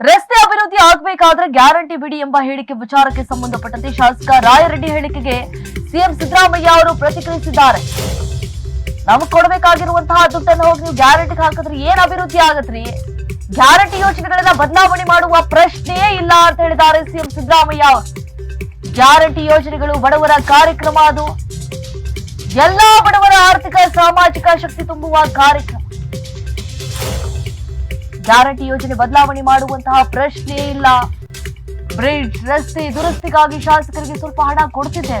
ರಸ್ತೆ ಅಭಿವೃದ್ಧಿ ಆಗಬೇಕಾದ್ರೆ ಗ್ಯಾರಂಟಿ ಬಿಡಿ ಎಂಬ ಹೇಳಿಕೆ ವಿಚಾರಕ್ಕೆ ಸಂಬಂಧಪಟ್ಟಂತೆ ಶಾಸಕ ರಾಯರೆಡ್ಡಿ ಹೇಳಿಕೆಗೆ ಸಿಎಂ ಸಿದ್ದರಾಮಯ್ಯ ಅವರು ಪ್ರತಿಕ್ರಿಯಿಸಿದ್ದಾರೆ. ನಮಗ್ ಕೊಡಬೇಕಾಗಿರುವಂತಹ ದುಡ್ಡನ್ನು ಹೋಗಿ ನೀವು ಗ್ಯಾರಂಟಿಗೆ ಹಾಕಿದ್ರೆ ಏನ್ ಅಭಿವೃದ್ಧಿ ಆಗತ್ರಿ? ಗ್ಯಾರಂಟಿ ಯೋಜನೆಗಳನ್ನ ಬದಲಾವಣೆ ಮಾಡುವ ಪ್ರಶ್ನೆಯೇ ಇಲ್ಲ ಅಂತ ಹೇಳಿದ್ದಾರೆ ಸಿಎಂ ಸಿದ್ದರಾಮಯ್ಯ. ಗ್ಯಾರಂಟಿ ಯೋಜನೆಗಳು ಬಡವರ ಕಾರ್ಯಕ್ರಮ ಅದು. ಎಲ್ಲಾ ಬಡವರ ಆರ್ಥಿಕ ಸಾಮಾಜಿಕ ಶಕ್ತಿ ತುಂಬುವ ಕಾರ್ಯಕ್ರಮ. ಗ್ಯಾರಂಟಿ ಯೋಜನೆ ಬದಲಾವಣೆ ಮಾಡುವಂತಹ ಪ್ರಶ್ನೆ ಇಲ್ಲ. ಬ್ರಿಡ್ಜ್ ರಸ್ತೆ ದುರಸ್ತಿಗಾಗಿ ಶಾಸಕರಿಗೆ ಸ್ವಲ್ಪ ಹಣ ಕೊಡ್ತಿದ್ದೆ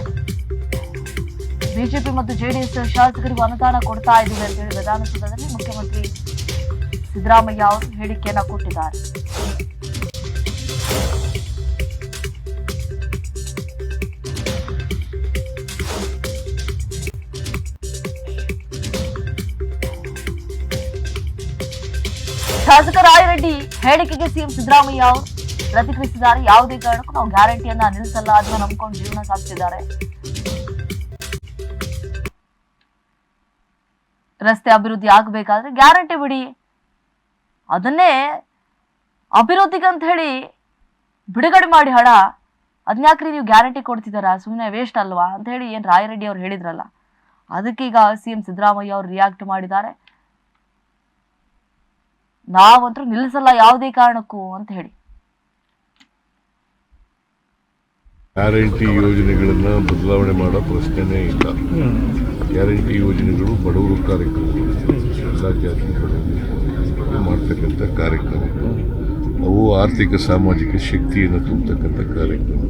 ಬಿಜೆಪಿ ಮತ್ತು ಜೆಡಿಎಸ್ ಶಾಸಕರಿಗೂ ಅನುದಾನ ಕೊಡ್ತಾ ಇದ್ದೀವಿ ಅಂತ ಹೇಳಿ ವಿಧಾನಸೌಧದಲ್ಲಿ ಮುಖ್ಯಮಂತ್ರಿ ಸಿದ್ದರಾಮಯ್ಯ ಅವರು ಹೇಳಿಕೆಯನ್ನ ಕೊಟ್ಟಿದ್ದಾರೆ. ಶಾಸಕ ರಾಯರೆಡ್ಡಿ ಹೇಳಿಕೆಗೆ ಸಿಎಂ ಸಿದ್ದರಾಮಯ್ಯ ಅವರು ಪ್ರತಿಕ್ರಿಯಿಸಿದ್ದಾರೆ. ಯಾವುದೇ ಕಾರಣಕ್ಕೂ ನಾವು ಗ್ಯಾರಂಟಿಯನ್ನ ನಿಲ್ಲಿಸಲ್ಲ. ಅದನ್ನ ನಂಬ್ಕೊಂಡು ಜೀವನ ಸಾಗಿಸಿದ್ದಾರೆ. ರಸ್ತೆ ಅಭಿವೃದ್ಧಿ ಆಗಬೇಕಾದ್ರೆ ಗ್ಯಾರಂಟಿ ಬಿಡಿ. ಅದನ್ನೇ ಅಭಿವೃದ್ಧಿಗಂತ ಹೇಳಿ ಬಿಡುಗಡೆ ಮಾಡಿ ಹಣ. ಅದನ್ನಾಕ್ರಿ ನೀವು ಗ್ಯಾರಂಟಿ ಕೊಡ್ತಿದ್ದಾರಾ? ಸುಮ್ಮನೆ ವೇಸ್ಟ್ ಅಲ್ವಾ? ಅಂತ ಹೇಳಿ ಏನು ರಾಯರೆಡ್ಡಿ ಅವ್ರು ಹೇಳಿದ್ರಲ್ಲ. ಅದಕ್ಕೀಗ ಸಿ ಎಂ ಸಿದ್ದರಾಮಯ್ಯ ಅವರು ರಿಯಾಕ್ಟ್ ಮಾಡಿದ್ದಾರೆ. ನಾವಂತೂ ನಿಲ್ಲಿಸಲ್ಲ ಯಾವುದೇ ಕಾರಣಕ್ಕೂ ಅಂತ ಹೇಳಿ. ಗ್ಯಾರಂಟಿ ಯೋಜನೆಗಳನ್ನ ಬದಲಾವಣೆ ಮಾಡೋ ಪ್ರಶ್ನೆನೇ ಇಲ್ಲ. ಗ್ಯಾರಂಟಿ ಯೋಜನೆಗಳು ಬಡವರು ಕಾರ್ಯಕ್ರಮಗಳು ಎಲ್ಲ ಮಾಡ್ತಕ್ಕಂಥ ಕಾರ್ಯಕ್ರಮಗಳು. ಅವು ಆರ್ಥಿಕ, ಸಾಮಾಜಿಕ ಶಕ್ತಿಯನ್ನು ತುಂಬತಕ್ಕಂಥ ಕಾರ್ಯಕ್ರಮ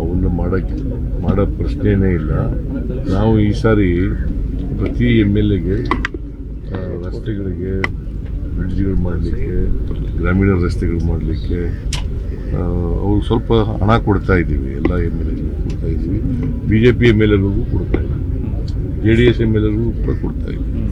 ಅವನ್ನು ಮಾಡೋಕ್ಕೆ ಮಾಡೋ ಪ್ರಶ್ನೆಯೇ ಇಲ್ಲ. ನಾವು ಈ ಸಾರಿ ಪ್ರತಿ ಎಂ ಎಲ್ ಎಗೆ ರಸ್ತೆಗಳಿಗೆ ಬ್ರಿಡ್ಜ್ಗಳು ಮಾಡಲಿಕ್ಕೆ, ಗ್ರಾಮೀಣ ರಸ್ತೆಗಳು ಮಾಡಲಿಕ್ಕೆ ಅವರು ಸ್ವಲ್ಪ ಹಣ ಕೊಡ್ತಾ ಇದ್ದೀವಿ, ಎಲ್ಲ ಎಂ ಎಲ್ ಎಗಳು ಕೊಡ್ತಾ ಇದ್ದೀವಿ. B J P M L ಎಗಳಿಗೂ ಕೊಡ್ತಾ ಇದ್ದೀವಿ J D S M L ಎಗಳಿಗೂ ಕೂಡ ಕೊಡ್ತಾ ಇದ್ದೀವಿ